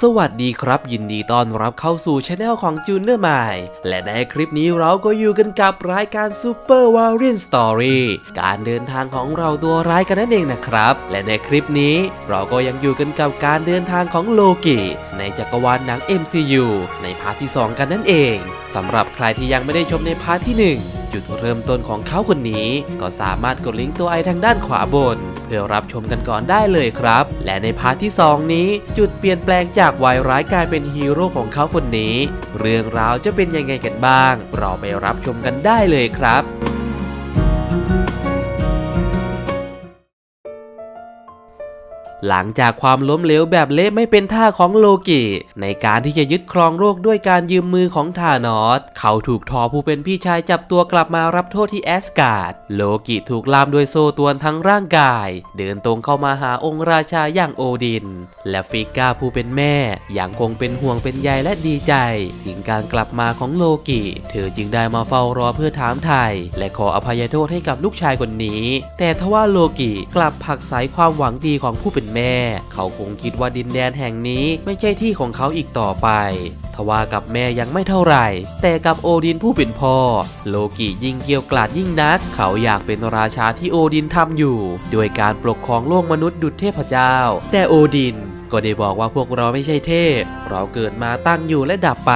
สวัสดีครับ ยินดีต้อนรับเข้าสู่ช anel ของจูเนอร์มายและในคลิปนี้เราก็อยู่กันกับรายการ Super w a r i a n Story การเดินทางของเราตัวร้ายกันนั่นเองนะครับ และในคลิปนี้เราก็ยังอยู่กันกับการเดินทางของโลกิในจักรวาลหนัง MCU ในพาร์ทที่ 2 กันนั่นเองสำหรับใครที่ยังไม่ได้ชมในพาร์ทที่ 1 จุดเริ่มต้นของเขาคนนี้ ก็สามารถกดลิงก์ตัวไอทางด้านขวาบน เพื่อรับชมกันก่อนได้เลยครับ และในพาร์ทที่ 2 นี้ จุดเปลี่ยนแปลงจากวายร้ายกลายเป็นฮีโร่ของเขาคนนี้ เรื่องราวจะเป็นยังไงกันบ้าง เราไปรับชมกันได้เลยครับ หลังจากความล้มเหลวแบบเละไม่เป็นท่าของโลกิในการที่จะยึดครองโลกด้วยการยืมมือของธานอสเขาถูกทอผู้เป็นพี่ชายจับตัวกลับมารับโทษที่แอสการ์ดโลกิถูกล่ามด้วยโซ่ตวนทั้งร่างกาย เดินตรงเข้ามาหาองค์ราชาอย่างโอดิน และฟิก้าผู้เป็นแม่ยังคงเป็นห่วงเป็นใยและดีใจถึงการกลับมาของโลกิเธอจึงได้มาเฝ้ารอเพื่อถามไทย และขออภัยโทษให้กับลูกชายคนนี้ แต่ทว่าโลกิกลับผักไสความหวังดีของผู้เป็นแม่ เขาคงคิดว่าดินแดนแห่งนี้ไม่ใช่ที่ของเขาอีกต่อไป ทว่ากับแม่ยังไม่เท่าไหร่ แต่กับโอดินผู้เป็นพ่อ โลกิยิ่งเกี่ยวกราดยิ่งนัก เขาอยากเป็นราชาที่โอดินทำอยู่ โดยการปกครองโลกมนุษย์ดุจเทพเจ้า แต่โอดินก็ได้บอกว่าพวกเราไม่ใช่เทพ เราเกิดมาตั้งอยู่และดับไป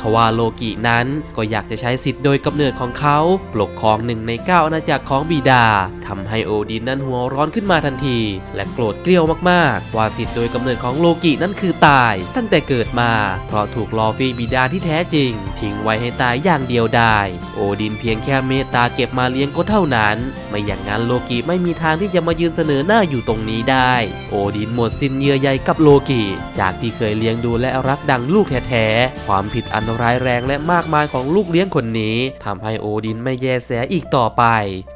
ทว่าโลกินั้นก็อยากจะใช้สิทธิ์โดยกำเนิดของเขา ปกครองหนึ่งในเก้าอาณาจักรของบิดาทำให้โอดินนั้นหัวร้อนขึ้นมาทันที และโกรธเกรี้ยวมากๆ ว่าสิทธิ์โดยกำเนิดของโลกินั้นคือตาย ตั้งแต่เกิดมา เพราะถูกลอฟีบิดาที่แท้จริง ทิ้งไว้ให้ตายอย่างเดียวดายโอดินเพียงแค่เมตตาเก็บมาเลี้ยงก็เท่านั้น ไม่อย่างนั้นโลกิไม่มีทางที่จะมายืนเสนอหน้าอยู่ตรงนี้ได้ โอดินหมดสิ้นเยื่อใยกับโลกิจากที่เคยเลี้ยงดูและรักดังลูกแท้ๆความผิดอันร้ายแรงและมากมายของลูกเลี้ยงคนนี้ทำให้โอดินไม่แยแสอีกต่อไป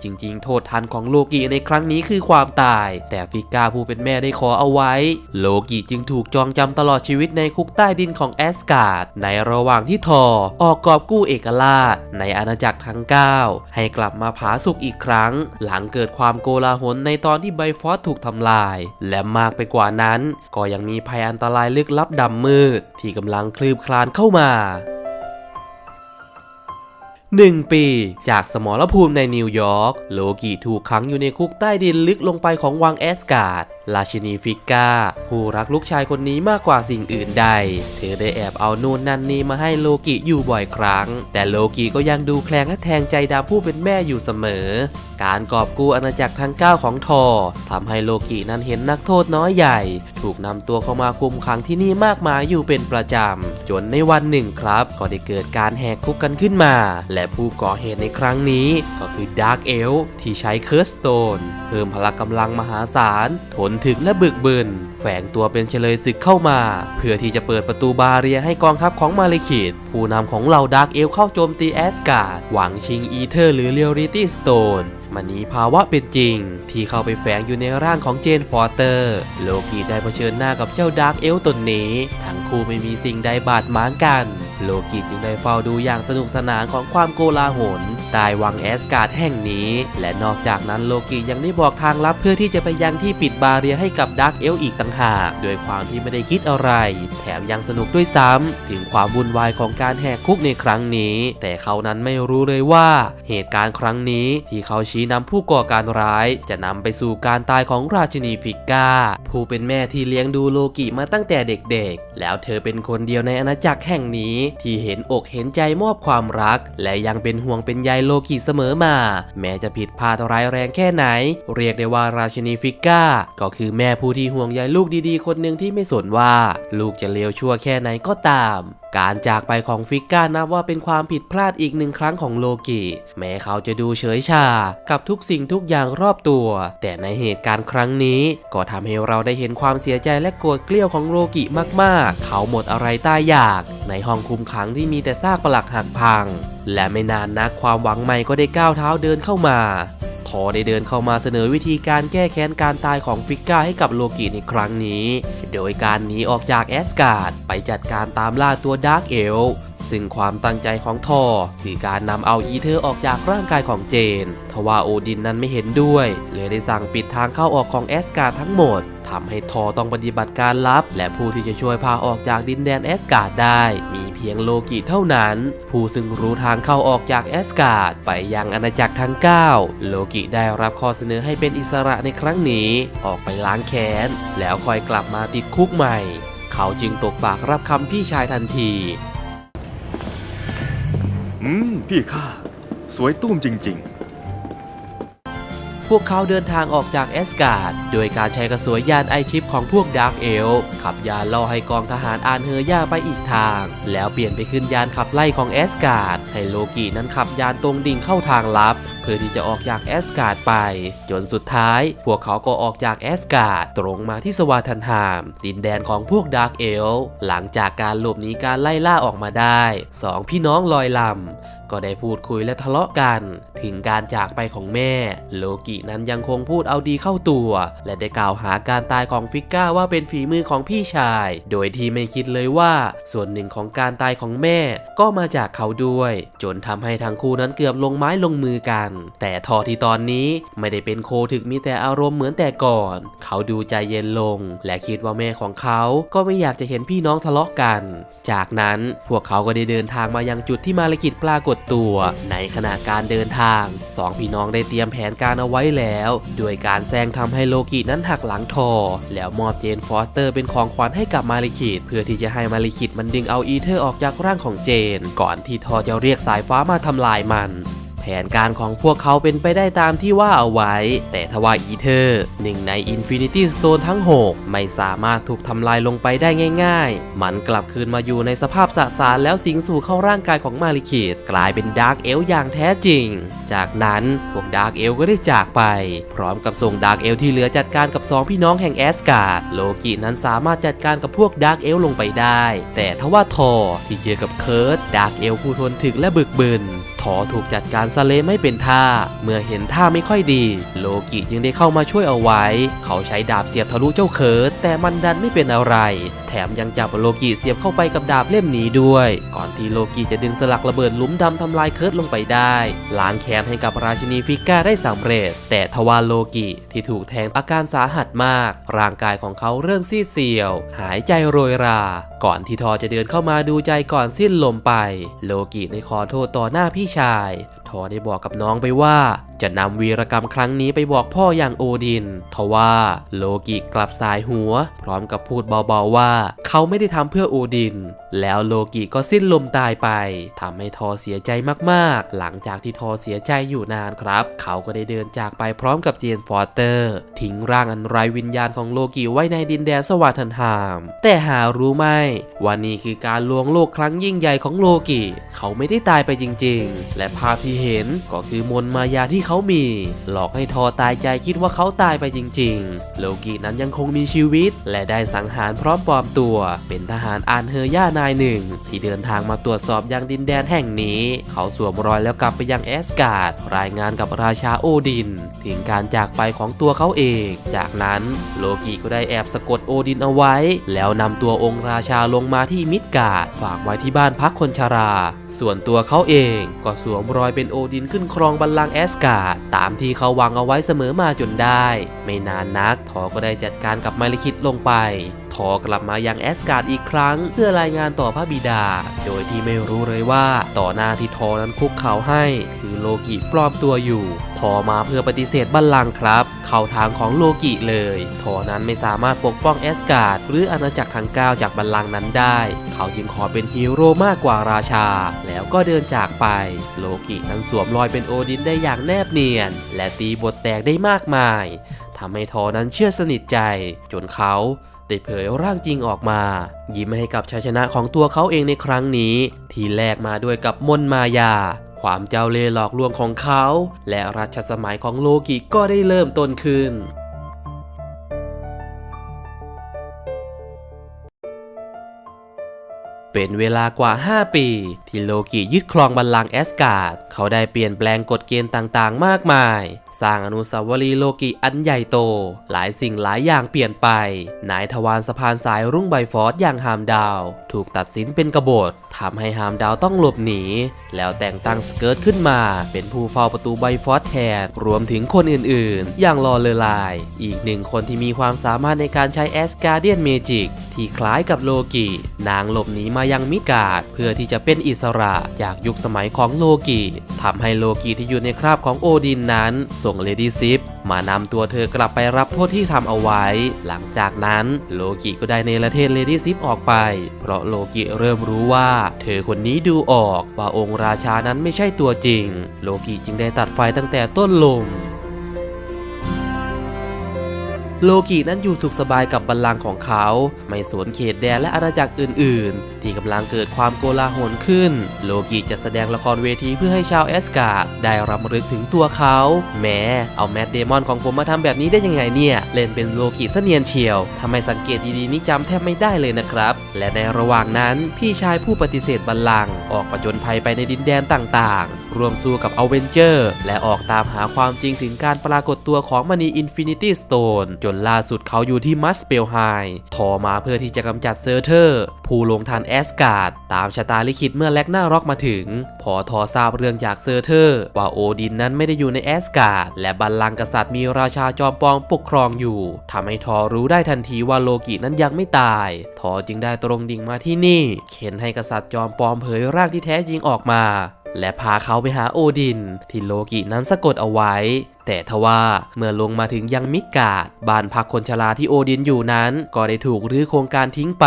จริง ๆ โทษทันของของโลกิในครั้งนี้คือความตาย แต่ฟิก้าผู้เป็นแม่ได้ขอเอาไว้ โลกิจึงถูกจองจำตลอดชีวิตในคุกใต้ดินของแอสการ์ดในระหว่างที่ทอออกกอบกู้เอกราช ในอาณาจักรทั้ง 9 ให้กลับมาผาสุกอีกครั้ง หลังเกิดความโกลาหลในตอนที่ไบฟอสถูกทำลาย และมากไปกว่านั้น ก็ยังมีภัยอันตรายลึกลับดำมืดที่กำลังคลืบคลานเข้ามา หนึ่งปีจากสมรภูมิในนิวยอร์ก โลกิถูกขังอยู่ในคุกใต้ดินลึกลงไปของวังแอสการ์ด ราชินีฟิก้าผู้รักลูกชายคนนี้มากกว่าสิ่งอื่นใด เธอได้แอบเอานู่นนั่นนี่มาให้โลกิอยู่บ่อยครั้ง แต่โลกิก็ยังดูแคลงและแทงใจดำผู้เป็นแม่อยู่เสมอ การกอบกู้อาณาจักรทั้ง9ของทอทำให้โลกินั้นเห็นนักโทษน้อยใหญ่ ถูกนำตัวเข้ามาคุมขังที่นี่มากมายอยู่เป็นประจำจนในวันหนึ่งครับ ก็ได้เกิดการแหกคุกกันขึ้นมาและผู้ก่อเหตุในครั้งนี้ ก็คือดาร์กเอลที่ใช้เคิร์สโตนเพิ่มพละกำลังมหาศาล ทนถึกและบึกบึน แฝงตัวเป็นเฉลยศึกเข้ามา เพื่อที่จะเปิดประตูบาเรียให้กองทัพของมาเลคิดผู้นำของเหล่าดาร์กเอลเข้าโจมตีแอสการ์ดหวังชิงอีเทอร์หรือเรียลริตี้สโตนมันนี้ภาวะเป็นจริง ที่เข้าไปแฝงอยู่ในร่างของเจนฟอร์เตอร์ โลกีได้เผชิญหน้ากับเจ้าดาร์กเอลตนนี้ ทั้งคู่ไม่มีสิ่งใดบาดหมางกัน โลกีจึงได้เฝ้าดูอย่างสนุกสนานของความโกลาหลใต้วังแอสการ์ดแห่งนี้ และนอกจากนั้นโลกียังได้บอกทางลับเพื่อที่จะไปยังที่ปิดบาเรียให้กับดาร์กเอลอีกต่างหากโดยความที่ไม่ได้คิดอะไร แถมยังสนุกด้วยซ้ำถึงความวุ่นวายของการแหกคุกในครั้งนี้ แต่เขานั้นไม่รู้เลยว่า เหตุการณ์ครั้งนี้ที่เขาชี้นำผู้ก่อการร้าย จะนำไปสู่การตายของราชินีฟิก้า ผู้เป็นแม่ที่เลี้ยงดูโลกิมาตั้งแต่เด็กๆ แล้วเธอเป็นคนเดียวในอาณาจักรแห่งนี้ที่เห็นอกเห็นใจมอบความรัก และยังเป็นห่วงเป็นใยโลกิเสมอมา แม้จะผิดพลาดร้ายแรงแค่ไหน เรียกได้ว่าราชินีฟิก้า ก็คือแม่ผู้ที่ห่วงใยลูกดีๆ คนหนึ่งที่ไม่สนว่า ลูกจะเลวชั่วแค่ไหนก็ตามการจากไปของฟิก้านับว่าเป็นความผิดพลาดอีกหนึ่งครั้งของโลกิแม้เขาจะดูเฉยชา กับทุกสิ่งทุกอย่างรอบตัว แต่ในเหตุการณ์ครั้งนี้ ก็ทำให้เราได้เห็นความเสียใจและโกรธเกลี้ยวของโลกิมากๆ เขาหมดอะไรใตายอยาก ในห้องคุมมขังที่มีแต่ซากปลักหักพัง และไม่นานนักความหวังใหม่ก็ได้ก้าวเท้าเดินเข้ามาทอได้เดินเข้ามาเสนอวิธีการแก้แค้นการตายของฟิก้าให้กับโลกิในครั้งนี้ โดยการหนีออกจากแอสการ์ดไปจัดการตามล่าตัวดาร์กเอลซึ่งความตั้งใจของทอคือการนำเอาอีเธอร์ออกจากร่างกายของเจน ทว่าโอดินนั้นไม่เห็นด้วย เลยได้สั่งปิดทางเข้าออกของแอสการ์ดทั้งหมด ทำให้ทอต้องปฏิบัติการลับ และผู้ที่จะช่วยพาออกจากดินแดนแอสการ์ดได้ มีเพียงโลกิเท่านั้น ผู้ซึ่งรู้ทางเข้าออกจากแอสการ์ดไปยังอาณาจักรทั้ง 9 โลกิได้รับข้อเสนอให้เป็นอิสระในครั้งนี้ออกไปล้างแค้น แล้วคอยกลับมาติดคุกใหม่ เขาจึงตกปากรับคำพี่ชายทันทีอืมพี่ข้าสวยตุ้มจริง พวกเขาเดินทางออกจากแอสการ์ดโดยการใช้กระสวยยานไอชิปของพวกดาร์กเอลขับยานล่อให้กองทหารอานเฮอย่าไปอีกทาง แล้วเปลี่ยนไปขึ้นยานขับไล่ของแอสการ์ดให้โลกินั้นขับยานตรงดิ่งเข้าทางลับ เพื่อที่จะออกจากแอสการ์ดไป จนสุดท้าย พวกเขาก็ออกจากแอสการ์ดตรงมาที่สวาทันฮามดินแดนของพวกดาร์กเอลหลังจากการหลบหนีการไล่ล่าออกมาได้สองพี่น้องลอยลำก็ได้พูดคุยและทะเลาะกัน ถึงการจากไปของแม่ โลกินั้นยังคงพูดเอาดีเข้าตัว และได้กล่าวหาการตายของฟิกก้าว่าเป็นฝีมือของพี่ชาย โดยที่ไม่คิดเลยว่า ส่วนหนึ่งของการตายของแม่ ก็มาจากเขาด้วย จนทำให้ทั้งคู่นั้นเกือบลงไม้ลงมือกัน แต่ทอที่ตอนนี้ไม่ได้เป็นโคถึกมีแต่อารมณ์เหมือนแต่ก่อน เขาดูใจเย็นลง และคิดว่าแม่ของเขาก็ไม่อยากจะเห็นพี่น้องทะเลาะกัน จากนั้นพวกเขาก็ได้เดินทางมายังจุดที่มาลกิจปรากฏตัว ในขณะการเดินทางสองพี่น้องได้เตรียมแผนการเอาไว้แล้ว โดยการแซงทำให้โลกินั้นหักหลังทอ แล้วมอบเจนฟอสเตอร์เป็นของขวัญให้กับมาลิคิดเพื่อที่จะให้มาลิคิดมันดึงเอาอีเธอร์ออกจากร่างของเจน ก่อนที่ทอจะเรียกสายฟ้ามาทำลายมัน แผนการของพวกเขาเป็นไปได้ตามที่ว่าเอาไว้ แต่ทว่าอีเธอร์หนึ่งใน Infinity Stone ทั้ง 6 ไม่สามารถถูกทำลายลงไปได้ง่าย ๆ มันกลับคืนมาอยู่ในสภาพสสารแล้วสิงสู่เข้าร่างกายของมาริคิดกลายเป็นดาร์กเอลอย่างแท้จริง จากนั้นพวกดาร์กเอลก็ได้จากไป พร้อมกับส่งดาร์กเอลที่เหลือจัดการกับสองพี่น้องแห่งแอสการ์ดโลกินั้นสามารถจัดการกับพวกดาร์กเอลลงไปได้ แต่ทว่าทอที่เจอกับเคิร์ดดาร์กเอลผู้ทนถึกและบึกบึน ทอถูกจัดการสเลไม่เป็นท่า เมื่อเห็นท่าไม่ค่อยดี โลกิจึงได้เข้ามาช่วยเอาไว้ เขาใช้ดาบเสียบทะลุเจ้าเคิร์ดแต่มันดันไม่เป็นอะไร แถมยังจับโลกิเสียบเข้าไปกับดาบเล่มนี้ด้วย ก่อนที่โลกิจะดึงสลักระเบิดหลุมดำทำลายเคิร์ดลงไปได้ล้างแค้นให้กับราชินีฟิก้าได้สำเร็จ แต่ทว่าโลกิที่ถูกแทงอาการสาหัสมาก ร่างกายของเขาเริ่มซีดเซียว หายใจโรยรา ก่อนที่ทอจะเดินเข้ามาดูใจก่อนสิ้นลมไป โลกิได้ขอโทษต่อหน้าพี่ชาย ทอได้บอกกับน้องไปว่า จะนำวีรกรรมครั้งนี้ไปบอกพ่ออย่างโอดินทว่าโลกิกลับสายหัว พร้อมกับพูดเบาๆว่า เขาไม่ได้ทำเพื่อโอดิน แล้วโลกิก็สิ้นลมตายไปทำให้ทอเสียใจมากๆ หลังจากที่ทอเสียใจอยู่นานครับ เขาก็ได้เดินจากไปพร้อมกับเจนฟอสเตอร์ ทิ้งร่างอันไร้วิญญาณของโลกิไว้ในดินแดนสวาทันหาม แต่หารู้ไหมว่านี่คือการลวงโลกครั้งยิ่งใหญ่ของโลกิ เขาไม่ได้ตายไปจริง ๆ และภาพที่เห็นก็คือมนมายาที่เขามี หลอกให้ทอตายใจคิดว่าเขาตายไปจริง ๆ โลกินั้นยังคงมีชีวิต และได้สังหารพร้อมปลอมตัว เป็นทหารอานเฮย่านายหนึ่ง ที่เดินทางมาตรวจสอบยังดินแดนแห่งนี้ เขาสวมรอยแล้วกลับไปยังแอสการ์ดรายงานกับราชาโอดิน ถึงการจากไปของตัวเขาเอง จากนั้นโลกิก็ได้แอบสะกดโอดินเอาไว้ แล้วนำตัวองค์ราชาลงมาที่มิดการ์ดฝากไว้ที่บ้านพักคนชรา ส่วนตัวเขาเองก็สวมรอยเป็นโอดินขึ้นครองบัลลังก์แอสการ์ดตามที่เขาวางเอาไว้เสมอมาจนได้ ไม่นานนักทอก็ได้จัดการกับไมลิคิดลงไป ทอกลับมายังแอสการ์ดอีกครั้ง เพื่อรายงานต่อพระบิดา โดยที่ไม่รู้เลยว่าต่อหน้าที่ทอนั้นคุกเข่าให้ คือโลกิปลอมตัวอยู่ ทอมาเพื่อปฏิเสธบัลลังก์ครับ เข้าทางของโลกิเลย ทอนั้นไม่สามารถปกป้องแอสการ์ดหรืออาณาจักรทั้ง9จากบัลลังก์นั้นได้ เขาจึงขอเป็นฮีโร่มากกว่าราชา แล้วก็เดินจากไป โลกินั้นสวมรอยเป็นโอดินได้อย่างแนบเนียน และตีบทแตกได้มากมายทำให้ทอนั้นเชื่อสนิทใจ จนเขา ได้เผยร่างจริงออกมา ยิ้มให้กับชัยชนะของตัวเขาเองในครั้งนี้ ที่แลกมาด้วยกับมนต์มายา ความเจ้าเล่ห์หลอกลวงของเขา และรัชสมัยของโลกิก็ได้เริ่มต้นขึ้นเป็นเวลากว่า 5 ปี ที่โลกิยึดครองบัลลังก์แอสการ์ด เขาได้เปลี่ยนแปลงกฎเกณฑ์ต่างๆ มากมาย สร้างอนุสาวรีย์โลกิอันใหญ่โต หลายสิ่งหลายอย่างเปลี่ยนไป นายทวารสะพานสายรุ่งไบฟอร์ดอย่างฮามดาว ถูกตัดสินเป็นกบฏทำให้ฮามดาวต้องหลบหนี แล้วแต่งตั้งสเกิร์ตขึ้นมา เป็นผู้เฝ้าประตูไบฟอร์ดแทน รวมถึงคนอื่นๆ อย่างลอเลไลาย อีกหนึ่งคนที่มีความสามารถในการใช้แอสการ์เดียนเมจิกที่คล้ายกับโลกิ นางหลบหนีมายังมิกาดเพื่อที่จะเป็นอิสระจากยุคสมัยของโลกิทำให้โลกิที่อยู่ในคราบของโอดินนั้นสงเลดี้ซิปมานำตัวเธอกลับไปรับโทษที่ทำเอาไว้ หลังจากนั้นโลกิก็ได้เนรเทศเลดี้ซิปออกไป เพราะโลกิเริ่มรู้ว่า เธอคนนี้ดูออกว่าองค์ราชานั้นไม่ใช่ตัวจริง โลกิจึงได้ตัดไฟตั้งแต่ต้นลม โลกินั้นอยู่สุขสบายกับบัลลังก์ของเขา ไม่สวนเขตแดนและอาณาจักรอื่น ๆ ที่กำลังเกิดความโกลาหลขึ้น โลกิจะแสดงละครเวทีเพื่อให้ชาวแอสการ์ได้รำลึกถึงตัวเขา แม้เอาแมดเดมอนของผมมาทำแบบนี้ได้ยังไงเนี่ย เล่นเป็นโลกิเสเนียนเชียวทำไมสังเกตดีๆนี่จำแทบไม่ได้เลยนะครับ และในระหว่างนั้นพี่ชายผู้ปฏิเสธบัลลังก์ออกประจนภัยไปในดินแดนต่าง ๆ รวมสู้กับอเวนเจอร์และออกตามหาความจริงถึงการปรากฏตัวของมณีอินฟินิตี้สโตนจนล่าสุดเขาอยู่ที่มัสเปลไฮทอมาเพื่อที่จะกำจัดเซอร์เทอร์ ผู้ลงทันแอสการ์ดตามชะตาลิขิตเมื่อแล็กนาร็อกมาถึง พอทอทราบเรื่องจากเซอร์เทอร์ ว่าโอดินนั้นไม่ได้อยู่ในแอสการ์ดและบัลลังก์กษัตริย์มีราชาจอมปองปกครองอยู่ทำให้ทอรู้ได้ทันทีว่าโลกินั้นยังไม่ตาย ทอจึงได้ตรงดิ่งมาที่นี่ เข็นให้กษัตริย์จอมปอมเผยร่างที่แท้จริงออกมา และพาเขาไปหาโอดิน ที่โลกินั้นสะกดเอาไว้ แต่ทว่าเมื่อลงมาถึงยังมิดการ์ดบ้านพักคนชราที่โอดินอยู่นั้น ก็ได้ถูกรื้อโครงการทิ้งไป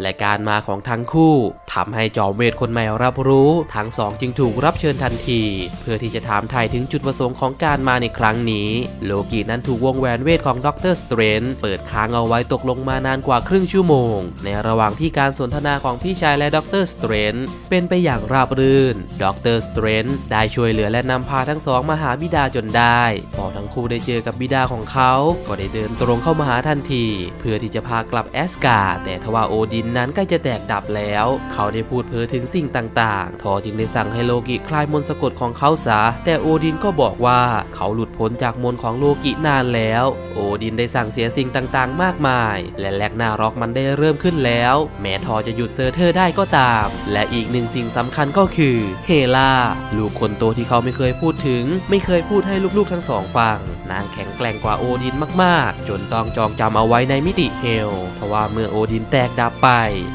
และการมาของทั้งคู่ทำให้จอมเวทคนใหม่รับรู้ ทั้งสองจึงถูกรับเชิญทันที เพื่อที่จะถามไทยถึงจุดประสงค์ของการมาในครั้งนี้ โลกินั้นถูกวงแหวนเวทของด็อกเตอร์สเตรนเปิดค้างเอาไว้ตกลงมานานกว่าครึ่งชั่วโมง ในระหว่างที่การสนทนาของพี่ชายและด็อกเตอร์สเตรนเป็นไปอย่างราบรื่นด็อกเตอร์สเตรนได้ช่วยเหลือและนำพาทั้งสองมาหาบิดาจนได้พอทั้งคู่ได้เจอกับบิดาของเขา ก็ได้เดินตรงเข้ามาหาทันที เพื่อที่จะพากลับแอสการ์แต่ทว่าโอดินนั้นใกล้จะแตกดับแล้ว เขาได้พูดเพ้อถึงสิ่งต่างๆ ทอจึงได้สั่งให้โลกิคลายมนต์สะกดของเขาซะแต่โอดินก็บอกว่าเขาหลุดพ้นจากมนต์ของโลกินานแล้ว โอดินได้สั่งเสียสิ่งต่างๆ มากมาย และแลกหน้าร็อกมันได้เริ่มขึ้นแล้ว แม้ทอจะหยุดเซอร์เทอร์ได้ก็ตาม และอีกหนึ่งสิ่งสำคัญก็คือเฮลาลูกคนโตที่เขาไม่เคยพูดถึง ไม่เคยพูดให้ลูกๆทั้งสองฟังนางแข็งแกร่งกว่าโอดินมากๆ จนต้องจองจำเอาไว้ในมิติเฮลทว่าเมื่อโอดินแตกดับไป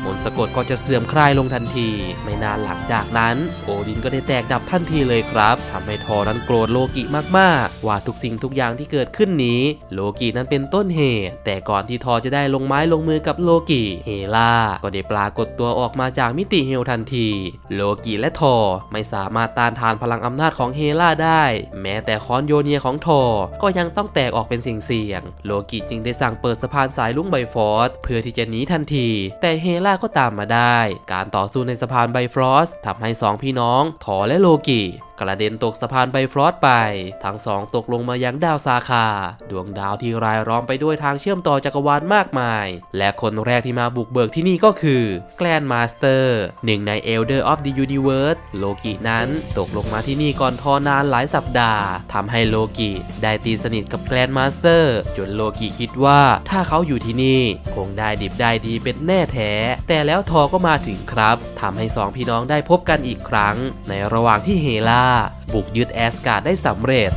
มนต์สะกดก็จะเสื่อมคลายลงทันที ไม่นานหลังจากนั้น โอดินก็ได้แตกดับทันทีเลยครับทำให้ทอนั้นโกรธโลกิมากๆ ว่าทุกสิ่งทุกอย่างที่เกิดขึ้นนี้ โลกินั้นเป็นต้นเหตุ แต่ก่อนที่ทอจะได้ลงไม้ลงมือกับโลกิเฮลาก็ได้ปรากฏตัวออกมาจากมิติเฮลทันที โลกิและทอไม่สามารถต้านทานพลังอำนาจของเฮล่าได้ แม้แต่คอนโยเนียของทอก็ยังต้องแตกออกเป็นสิ่งเสี่ยง โลกิจึงได้สั่งเปิดสะพานสายลุ่งไบฟอสเพื่อที่จะหนีทันที แต่เฮลาก็ตามมาได้ การต่อสู้ในสะพานไบฟรอสทำให้สองพี่น้องทอและโลกิกระเด็นตกสะพานไบฟรอสไป ทั้งสองตกลงมายังดาวซาคา ดวงดาวที่รายล้อมไปด้วยทางเชื่อมต่อจักรวาลมากมาย และคนแรกที่มาบุกเบิกที่นี่ก็คือแกลนมาสเตอร์หนึ่งใน Elder of the Universe โลกินั้นตกลงมาที่นี่ก่อนทอนานหลายสัปดาห์ทำให้โลกิได้ตีสนิทกับแกลนมาสเตอร์จนโลกิคิดว่าถ้าเขาอยู่ที่นี่ คงได้ดิบได้ดีเป็นแน่แท้ แต่แล้วทอก็มาถึงครับทำให้สองพี่น้องได้พบกันอีกครั้ง ในระหว่างที่เฮลาบุกยึดแอสการ์ดได้สำเร็จ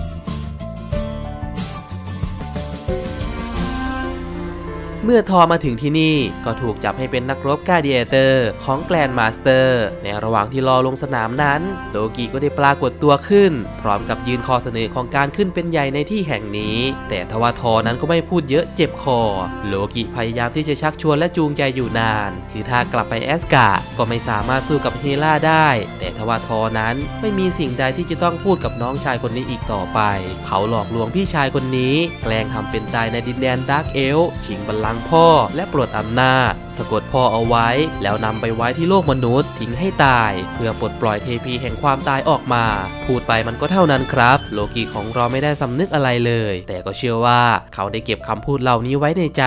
เมื่อทอมาถึงที่นี่ก็ถูกจับให้เป็นนักรบกาเดียเตอร์ของแกลนมาสเตอร์ ในระหว่างที่รอลงสนามนั้น โลกิก็ได้ปรากฏตัวขึ้น พร้อมกับยืนคอเสนอของการขึ้นเป็นใหญ่ในที่แห่งนี้ แต่ทว่าทอนั้นก็ไม่พูดเยอะเจ็บคอ โลกิพยายามที่จะชักชวนและจูงใจอยู่นาน คือถ้ากลับไปแอสกาก็ไม่สามารถสู้กับเฮล่าได้ แต่ทว่าทอนั้นไม่มีสิ่งใดที่จะต้องพูดกับน้องชายคนนี้อีกต่อไป เขาหลอกลวงพี่ชายคนนี้ แกล้งทำเป็นตายในดินแดนดาร์กเอลชิงบัลลังก์งพ่อและปลดอำนาจ สะกดพ่อเอาไว้ แล้วนำไปไว้ที่โลกมนุษย์ทิ้งให้ตาย เพื่อปลดปล่อยเทพีแห่งความตายออกมา พูดไปมันก็เท่านั้นครับ โลกิของเราไม่ได้สำนึกอะไรเลย แต่ก็เชื่อว่าเขาได้เก็บคำพูดเหล่านี้ไว้ในใจ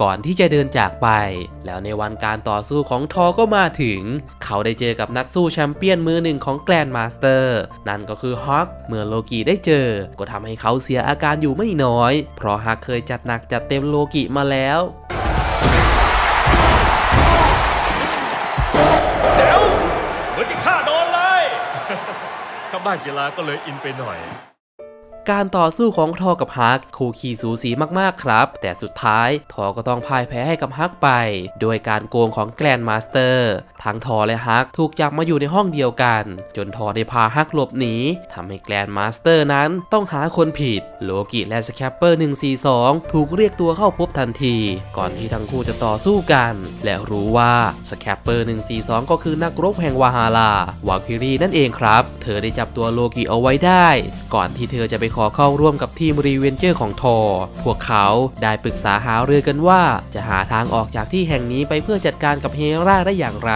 ก่อนที่จะเดินจากไป แล้วในวันการต่อสู้ของทอก็มาถึง เขาได้เจอกับนักสู้แชมเปี้ยนมือหนึ่งของแกรนมาสเตอร์นั่นก็คือฮอคเมื่อโลกิได้เจอ ก็ทำให้เขาเสียอาการอยู่ไม่น้อย เพราะฮักเคยจัดหนักจัดเต็มโลกิมาแล้วเดี๋ยวเหมือนที่ข้าโดนเลย ข้าบ้านกีฬาก็เลยอินไปหน่อย การต่อสู้ของทอกับฮักคู่ขี่สูสีมากๆครับ แต่สุดท้ายทอก็ต้องพ่ายแพ้ให้กับฮักไป โดยการโกงของแกรนมาสเตอร์ทั้งทอและฮักถูกจับมาอยู่ในห้องเดียวกัน จนทอได้พาฮักหลบหนีทำให้แกรนมาสเตอร์นั้นต้องหาคนผิด โลกิและสแคปเปอร์ 142 ถูกเรียกตัวเข้าพบทันที ก่อนที่ทั้งคู่จะต่อสู้กัน และรู้ว่าสแคปเปอร์ 142 ก็คือนักรบแห่งวาฮาลาวาคิรีนั่นเองครับ เธอได้จับตัวโลกิเอาไว้ได้ ก่อนที่เธอจะไปขอเข้าร่วมกับทีมรีเวนเจอร์ของทอ พวกเขาได้ปรึกษาหารือกันว่าจะหาทางออกจากที่แห่งนี้ไปเพื่อจัดการกับเฮราได้อย่างไร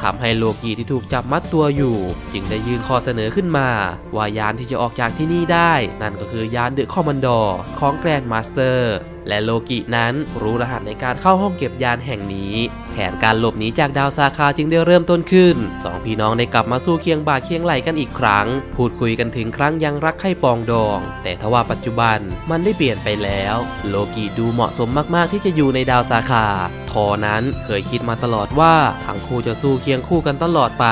ทำให้โลกีที่ถูกจับมัดตัวอยู่ จึงได้ยื่นข้อเสนอขึ้นมา ว่ายานที่จะออกจากที่นี่ได้ นั่นก็คือยานเดอะคอมมานดอร์ของแกรนด์มาสเตอร์และโลกินั้นรู้รหัสในการเข้าห้องเก็บยานแห่งนี้ แผนการหลบหนีจากดาวซาคาจึงได้เริ่มต้นขึ้นสองพี่น้องได้กลับมาสู้เคียงบ่าเคียงไหลกันอีกครั้ง พูดคุยกันถึงครั้งยังรักใคร่ปองดอง แต่ทว่าปัจจุบันมันได้เปลี่ยนไปแล้ว โลกิดูเหมาะสมมากๆที่จะอยู่ในดาวซาคา ทอนั้นเคยคิดมาตลอดว่าทั้งคู่จะสู้เคียงคู่กันตลอดไป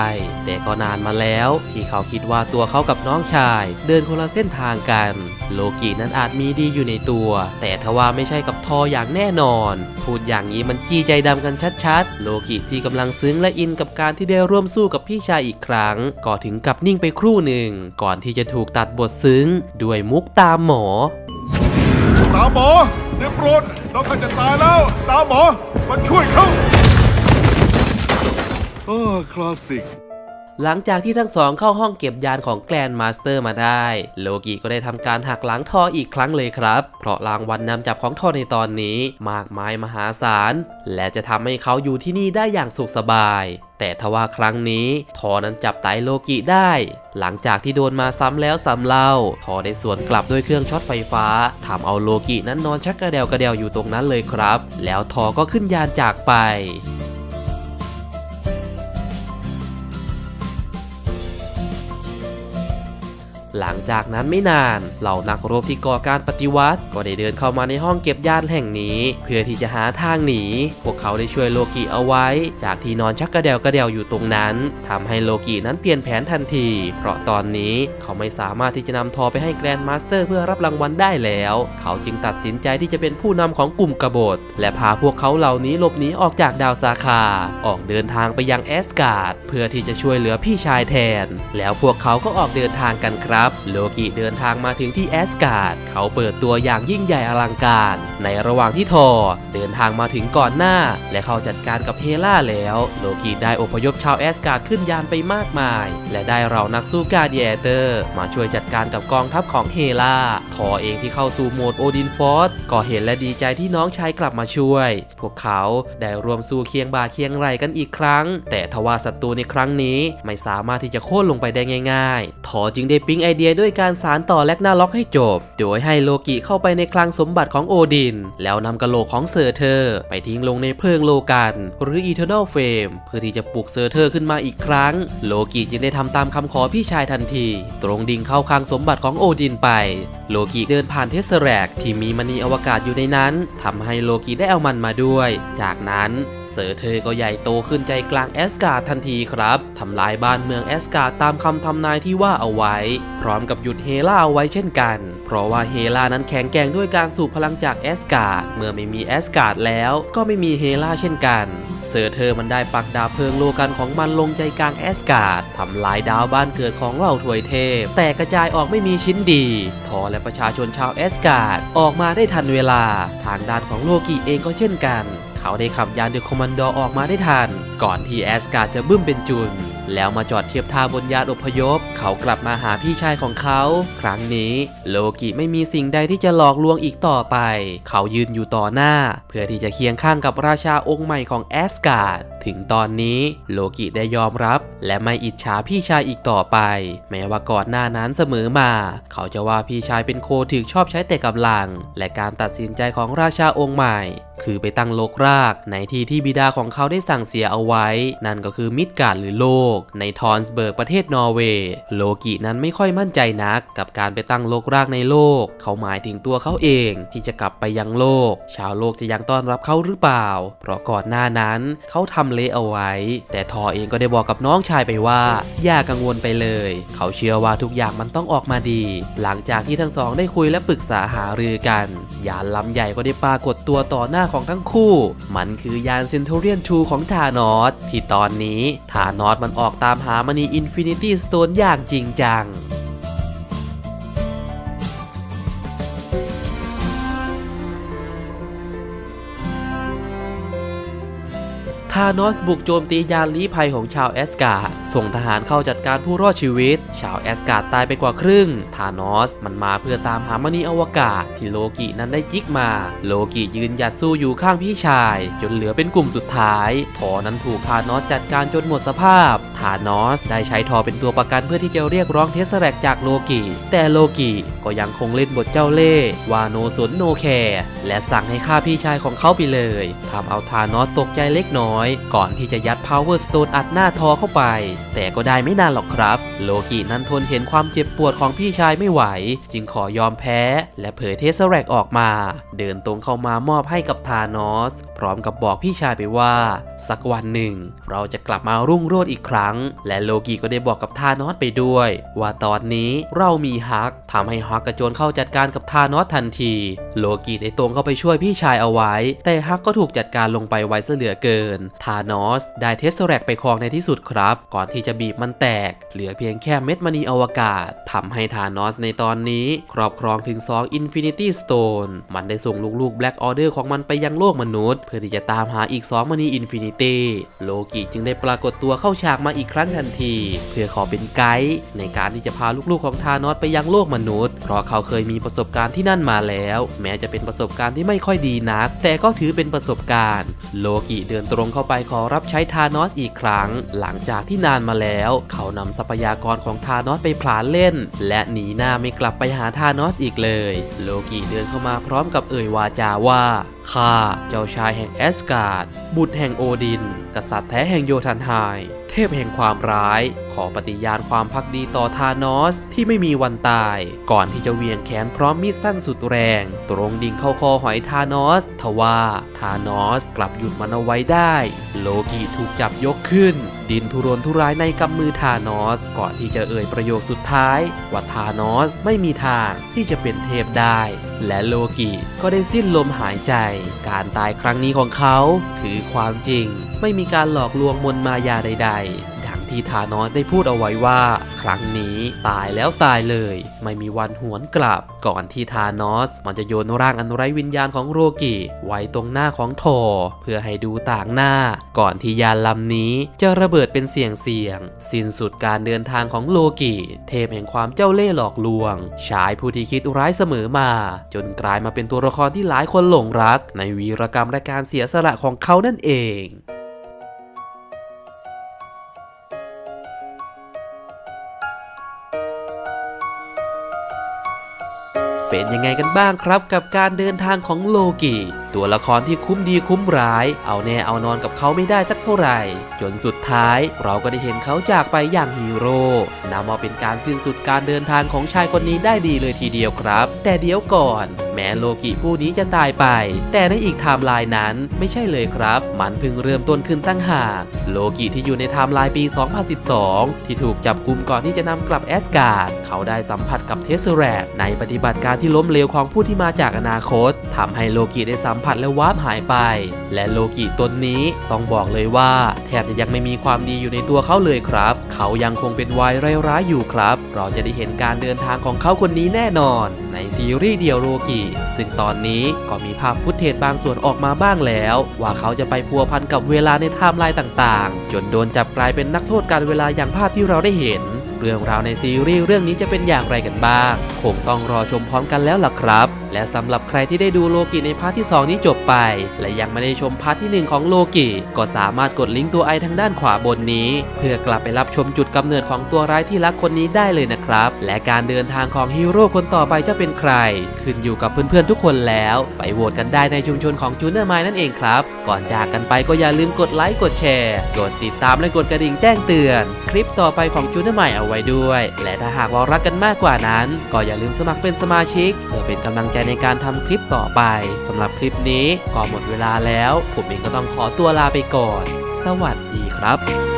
แต่ก็นานมาแล้ว ที่เขาคิดว่าตัวเขากับน้องชาย เดินคนละเส้นทางกัน โลกินั้นอาจมีดีอยู่ในตัว แต่ทว่าไม่ใช่กับทออย่างแน่นอน พูดอย่างนี้มันจี้ใจดำกันชัดๆ โลกิที่กำลังซึ้งและอินกับการที่ได้ร่วมสู้กับพี่ชายอีกครั้ง ก็ถึงกับนิ่งไปครู่หนึ่ง ก่อนที่จะถูกตัดบทซึ้ง ด้วยมุกตามหมอ ตามหมอเดโปรดน้องเขาจะตายแล้ว ตามหมอ มาช่วยเขาเออคลาสสิก หลังจากที่ทั้งสองเข้าห้องเก็บยานของแกรนมาสเตอร์มาได้ โลกิก็ได้ทำการหักหลังทออีกครั้งเลยครับ เพราะรางวัลนนำจับของทอในตอนนี้ มากมายมหาศาล และจะทำให้เขาอยู่ที่นี่ได้อย่างสุขสบาย แต่ทว่าครั้งนี้ทอนั้นจับไตโลกิได้ หลังจากที่โดนมาซ้ำแล้วซ้ำเล่าทอได้สวนกลับด้วยเครื่องช็อตไฟฟ้าทำเอาโลกินั้นนอนชักกระเดวกระเดวอยู่ตรงนั้นเลยครับ แล้วทอก็ขึ้นยานจากไป หลังจากนั้นไม่นาน เหล่านักรบที่ก่อการปฏิวัติ ก็ได้เดินเข้ามาในห้องเก็บยานแห่งนี้ เพื่อที่จะหาทางหนี พวกเขาได้ช่วยโลกิเอาไว้ จากที่นอนชักกระเดวกระเดวอยู่ตรงนั้นทำให้โลกินั้นเปลี่ยนแผนทันที เพราะตอนนี้เขาไม่สามารถที่จะนำทอไปให้แกรนด์มาสเตอร์เพื่อรับรางวัลได้แล้ว เขาจึงตัดสินใจที่จะเป็นผู้นำของกลุ่มกบฏ และพาพวกเขาเหล่านี้หลบหนีออกจากดาวซาคา ออกเดินทางไปยังแอสการ์ดเพื่อที่จะช่วยเหลือพี่ชายแทน แล้วพวกเขาก็ออกเดินทางกันครับโลกิเดินทางมาถึงที่แอสการ์ด เขาเปิดตัวอย่างยิ่งใหญ่อลังการ ในระหว่างที่ทอเดินทางมาถึงก่อนหน้า และเข้าจัดการกับเฮล่าแล้ว โลกิได้อพยพชาวแอสการ์ดขึ้นยานไปมากมาย และได้เรานักสู้กาเดียเตอร์ มาช่วยจัดการกับกองทัพของเฮล่าทอเองที่เข้าสู่โหมดโอดินฟอร์สก็เห็นและดีใจที่น้องชายกลับมาช่วย พวกเขาได้รวมสู้เคียงบ่าเคียงไหลกันอีกครั้ง แต่ทว่าศัตรูในครั้งนี้ไม่สามารถที่จะโค่นลงไปได้ง่าย ๆ ทอจึงได้ปิ๊งไอไอเดียด้วยการสารต่อแลกนาล็อกให้จบ โดยให้โลกิเข้าไปในคลังสมบัติของโอดิน แล้วนำกะโหลกของเซอร์เทอร์ไปทิ้งลงในเพลิงโลกัน หรือ Eternal Flame เพื่อที่จะปลุกเซอร์เทอร์ขึ้นมาอีกครั้ง โลกิจึงได้ทำตามคำขอพี่ชายทันที ตรงดิ่งเข้าคลังสมบัติของโอดินไป โลกิเดินผ่านเทสเซแรกที่มีมณีอวกาศอยู่ในนั้นทำให้โลกิได้เอามันมาด้วย จากนั้นเซอร์เทอร์ก็ใหญ่โตขึ้นใจกลางแอสการ์ทันทีครับทำลายบ้านเมืองแอสการ์ตามคำทำนายที่ว่าเอาไว้พร้อมกับหยุดเฮล่าเอาไว้เช่นกัน เพราะว่าเฮล่านั้นแข็งแกร่งด้วยการสูบพลังจากแอสการ์ด เมื่อไม่มีแอสการ์ดแล้วก็ไม่มีเฮล่าเช่นกัน เซอร์เทอร์มันได้ปักดาบเพลิงโลกันของมันลงใจกลางแอสการ์ดทำลายดาวบ้านเกิดของเหล่าถวยเทพ แต่กระจายออกไม่มีชิ้นดีทอและประชาชนชาวแอสการ์ดออกมาได้ทันเวลา ทางด้านของโลกิเองก็เช่นกัน เขาได้ขับยานเดอะคอมมานโดอออกมาได้ทัน ก่อนที่แอสการ์ดจะบึ้มเป็นจุน แล้วมาจอดเทียบท่าบนยานอพยพ เขากลับมาหาพี่ชายของเขา ครั้งนี้โลกิไม่มีสิ่งใดที่จะหลอกลวงอีกต่อไป เขายืนอยู่ต่อหน้า เพื่อที่จะเคียงข้างกับราชาองค์ใหม่ของแอสการ์ด ถึงตอนนี้โลกิได้ยอมรับ และไม่อิจฉาพี่ชายอีกต่อไป แม้ว่าก่อนหน้านั้นเสมอมา เขาจะว่าพี่ชายเป็นโคถึกชอบใช้แต่กำลัง และการตัดสินใจของราชาองค์ใหม่ คือไปตั้งโลกรากในที่ที่บิดาของเขาได้สั่งเสียเอาไว้ นั่นก็คือมิดการ์หรือโลก ในทอนสเบิร์กประเทศนอร์เวย์โลกินั้นไม่ค่อยมั่นใจนัก กับการไปตั้งโลกรากในโลก เขาหมายถึงตัวเขาเองที่จะกลับไปยังโลก ชาวโลกจะยังต้อนรับเขาหรือเปล่า เพราะก่อนหน้านั้นเขาทำเละเอาไว้ แต่ทอเองก็ได้บอกกับน้องชายไปว่า อย่ากังวลไปเลย เขาเชื่อว่าทุกอย่างมันต้องออกมาดี หลังจากที่ทั้งสองได้คุยและปรึกษาหารือกัน ยานลำใหญ่ก็ได้ปรากฏตัวต่อหน้าของทั้งคู่ มันคือยานเซน t เรียน2ของธานอสที่ตอนนี้ธานอสมันออกตามหามณีอินฟินิตี้สโตนอย่างจริงจัง ธานอสบุกโจมตียานลี้ภัยของชาวแอสการ์ดส่งทหารเข้าจัดการผู้รอดชีวิต ชาวแอสการ์ดตายไปกว่าครึ่ง ธานอสมันมาเพื่อตามหามณีอวกาศ ที่โลกินั้นได้จิกมา โลกิยืนหยัดสู้อยู่ข้างพี่ชาย จนเหลือเป็นกลุ่มสุดท้าย ทอนั้นถูกธานอสจัดการจนหมดสภาพ ธานอสได้ใช้ทอเป็นตัวประกันเพื่อที่จะเรียกร้องเทสแรกจากโลกิ แต่โลกิก็ยังคงเล่นบทเจ้าเล่ห์วาโนสนโนแคร์และสั่งให้ฆ่าพี่ชายของเขาไปเลยทำเอาธานอสตกใจเล็กน้อยก่อนที่จะยัด Power Stone อัดหน้าทอเข้าไป แต่ก็ได้ไม่นานหรอกครับ โลกินั้นทนเห็นความเจ็บปวดของพี่ชายไม่ไหว จึงขอยอมแพ้ และเผยเทสแรกออกมา เดินตรงเข้ามามอบให้กับธานอส พร้อมกับบอกพี่ชายไปว่า สักวันหนึ่ง เราจะกลับมารุ่งโรจน์อีกครั้ง และโลกิก็ได้บอกกับธานอสไปด้วย ว่าตอนนี้เรามีฮักทำให้ฮักกระโจนเข้าจัดการกับธานอสทันที โลกิได้ตรงเข้าไปช่วยพี่ชายเอาไว้ แต่ฮักก็ถูกจัดการลงไปไวซะเหลือเกินธานอสได้เทสแรกไปครองในที่สุดครับ ก่อนที่จะบีบมันแตก เหลือเพียงแค่เม็ดมณีอวกาศทำให้ธานอสในตอนนี้ ครอบครองถึง 2 Infinity Stone มันได้ส่งลูกๆ Black Order ของมันไปยังโลกมนุษย์ เพื่อที่จะตามหาอีก 2มณี Infinity โลกิจึงได้ปรากฏตัวเข้าฉากมาอีกครั้งทันที เพื่อขอเป็นไกด์ในการที่จะพาลูกๆของธานอสไปยังโลกมนุษย์ เพราะเขาเคยมีประสบการณ์ที่นั่นมาแล้ว แม้จะเป็นประสบการณ์ที่ไม่ค่อยดีนัก แต่ก็ถือเป็นประสบการณ์ โลกิเดินตรงเข้าเขาไปขอรับใช้ธานอสอีกครั้ง หลังจากที่นานมาแล้ว เขานำทรัพยากรของธานอสไปผลาญเล่น และหนีหน้าไม่กลับไปหาธานอสอีกเลย โลกิเดินเข้ามาพร้อมกับเอ่ยวาจาว่าข้าเจ้าชายแห่งแอสการ์ดบุตรแห่งโอดิน กษัตริย์แท้แห่งโยธันไฮ เทพแห่งความร้าย ขอปฏิญาณความพักดีต่อธานอสที่ไม่มีวันตาย ก่อนที่จะเวียงแขนพร้อมมีดสั้นสุดแรง ตรงดิ่งเข้าคอหอยธานอส ทว่าธานอสกลับหยุดมันเอาไว้ได้ โลกิถูกจับยกขึ้น ดินทุรนทุรายในกำมือธานอส ก่อนที่จะเอ่ยประโยคสุดท้าย ว่าธานอสไม่มีทางที่จะเป็นเทพได้ และโลกิก็ได้สิ้นลมหายใจ การตายครั้งนี้ของเขาคือความจริง ไม่มีการหลอกลวงมนมายาใด ๆ ดังที่ธานอสได้พูดเอาไว้ว่า ครั้งนี้ตายแล้วตายเลย ไม่มีวันหวนกลับ ก่อนที่ธานอสมันจะโยนร่างอันไร้วิญญาณของโรกิไว้ตรงหน้าของโทเพื่อให้ดูต่างหน้า ก่อนที่ยานลำนี้จะระเบิดเป็นเสียงเสียง สิ้นสุดการเดินทางของโลกิเทพแห่งความเจ้าเล่ห์หลอกลวงชายผู้ที่คิดร้ายเสมอมา จนกลายมาเป็นตัวละครที่หลายคนหลงรัก ในวีรกรรมและการเสียสละของเขานั่นเอง เป็นยังไงกันบ้างครับกับการเดินทางของโลกีตัวละครที่คุ้มดีคุ้มร้าย เอาแน่เอานอนกับเขาไม่ได้สักเท่าไหร่ จนสุดท้ายเราก็ได้เห็นเขาจากไปอย่างฮีโร่นำมาเป็นการสิ้นสุดการเดินทางของชายคนนี้ได้ดีเลยทีเดียวครับ แต่เดี๋ยวก่อน แม้โลกิผู้นี้จะตายไป แต่ในอีกไทม์ไลน์นั้นไม่ใช่เลยครับ มันเพิ่งเริ่มต้นขึ้นตั้งหาก โลกิที่อยู่ในไทม์ไลน์ปี 2012 ที่ถูกจับกุมก่อนที่จะนำกลับแอสการ์ดเขาได้สัมผัสกับเทสแรในปฏิบัติการที่ล้มเหลวของผู้ที่มาจากอนาคตทำให้โลกิได้สัมผัสและวาร์ปหายไป และโลกิตนนี้ต้องบอกเลยว่าแทบจะยังไม่มีความดีอยู่ในตัวเขาเลยครับ เขายังคงเป็นวายร้ายๆอยู่ครับ เราจะได้เห็นการเดินทางของเขาคนนี้แน่นอน ในซีรีส์เดียวโลกิซึ่งตอนนี้ก็มีภาพฟุตเทจบางส่วนออกมาบ้างแล้ว ว่าเขาจะไปพัวพันกับเวลาในไทม์ไลน์ต่างๆ จนโดนจับกลายเป็นนักโทษการเวลาอย่างภาพที่เราได้เห็น เรื่องราวในซีรีส์เรื่องนี้จะเป็นอย่างไรกันบ้าง คงต้องรอชมพร้อมกันแล้วล่ะครับ และสำหรับใครที่ได้ดูโลกิในพาร์ทที่ 2 นี้จบไป และยังไม่ได้ชมพาร์ทที่ 1 ของโลกิ ก็สามารถกดลิงก์ตัวไอทางด้านขวาบนนี้ เพื่อกลับไปรับชมจุดกำเนิดของตัวร้ายที่รักคนนี้ได้เลยนะครับ และการเดินทางของฮีโร่คนต่อไปจะเป็นใคร ขึ้นอยู่กับเพื่อนๆทุกคนแล้ว ไปโหวตกันได้ในชุมชนของจูเนอร์มายนั่นเองครับ ก่อนจากกันไปก็อย่าลืมกดไลค์กดแชร์กดติดตามและกดกระดิ่งแจ้งเตือน คลิปต่อไปของจูเนอร์มเอาไว้ด้วย และถ้าหากว่ารักกันมากกว่านั้น ก็อย่าลืมสมัครเป็นสมาชิก เพื่อเป็นกำลังใจในการทำคลิปต่อไปสำหรับคลิปนี้ก็หมดเวลาแล้ว ผมเองก็ต้องขอตัวลาไปก่อน สวัสดีครับ